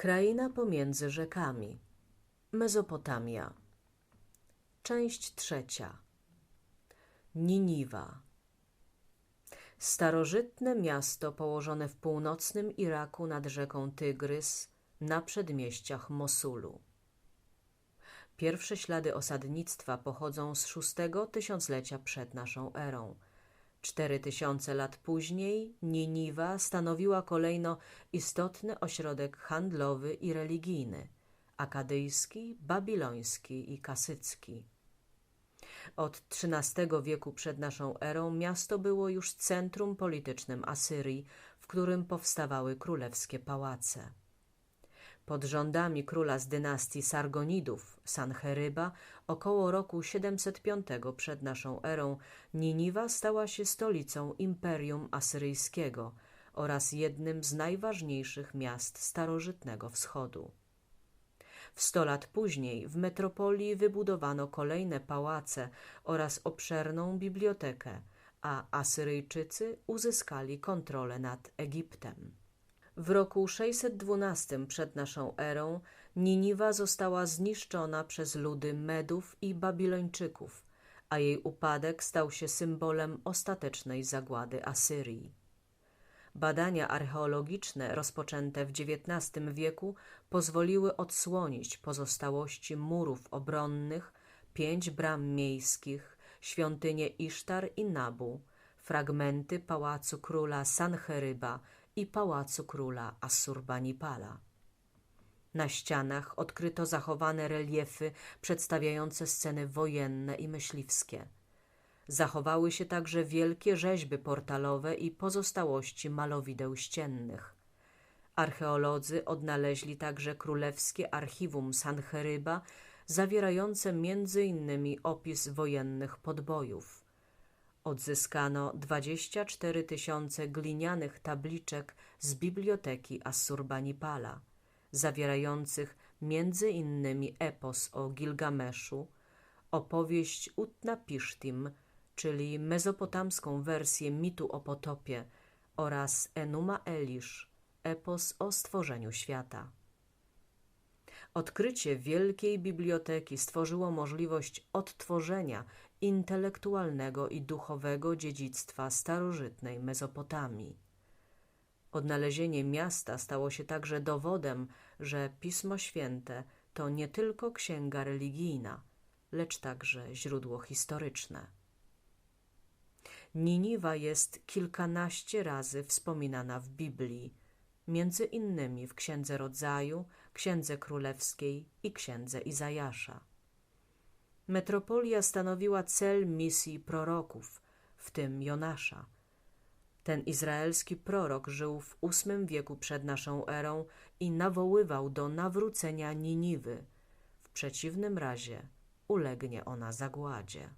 Kraina pomiędzy rzekami. Mezopotamia. Część trzecia. Niniwa. Starożytne miasto położone w północnym Iraku nad rzeką Tygrys, na przedmieściach Mosulu. Pierwsze ślady osadnictwa pochodzą z szóstego tysiąclecia przed naszą erą – Cztery tysiące lat później Niniwa stanowiła kolejno istotny ośrodek handlowy i religijny akadyjski, babiloński i kasycki. Od XIII wieku przed naszą erą miasto było już centrum politycznym Asyrii, w którym powstawały królewskie pałace. Pod rządami króla z dynastii Sargonidów, Sancheryba, około roku 705 przed naszą erą, Niniwa stała się stolicą Imperium Asyryjskiego oraz jednym z najważniejszych miast starożytnego wschodu. W sto lat później w metropolii wybudowano kolejne pałace oraz obszerną bibliotekę, a Asyryjczycy uzyskali kontrolę nad Egiptem. W roku 612 przed naszą erą Niniwa została zniszczona przez ludy Medów i Babilończyków, a jej upadek stał się symbolem ostatecznej zagłady Asyrii. Badania archeologiczne rozpoczęte w XIX wieku pozwoliły odsłonić pozostałości murów obronnych, pięć bram miejskich, świątynię Isztar i Nabu, fragmenty pałacu króla Sancheryba i pałacu króla Assurbanipala. Na ścianach odkryto zachowane reliefy przedstawiające sceny wojenne i myśliwskie. Zachowały się także wielkie rzeźby portalowe i pozostałości malowideł ściennych. Archeolodzy odnaleźli także królewskie archiwum Sancheryba, zawierające innymi opis wojennych podbojów. Odzyskano 24 tysiące glinianych tabliczek z biblioteki Assurbanipala, zawierających między innymi epos o Gilgameszu, opowieść Utnapishtim, czyli mezopotamską wersję mitu o potopie oraz Enuma Elish, epos o stworzeniu świata. Odkrycie wielkiej biblioteki stworzyło możliwość odtworzenia intelektualnego i duchowego dziedzictwa starożytnej Mezopotamii. Odnalezienie miasta stało się także dowodem, że Pismo Święte to nie tylko księga religijna, lecz także źródło historyczne. Niniwa jest kilkanaście razy wspominana w Biblii, między innymi w Księdze Rodzaju, Księdze Królewskiej i Księdze Izajasza. Metropolia stanowiła cel misji proroków, w tym Jonasza. Ten izraelski prorok żył w ósmym wieku przed naszą erą i nawoływał do nawrócenia Niniwy. W przeciwnym razie ulegnie ona zagładzie.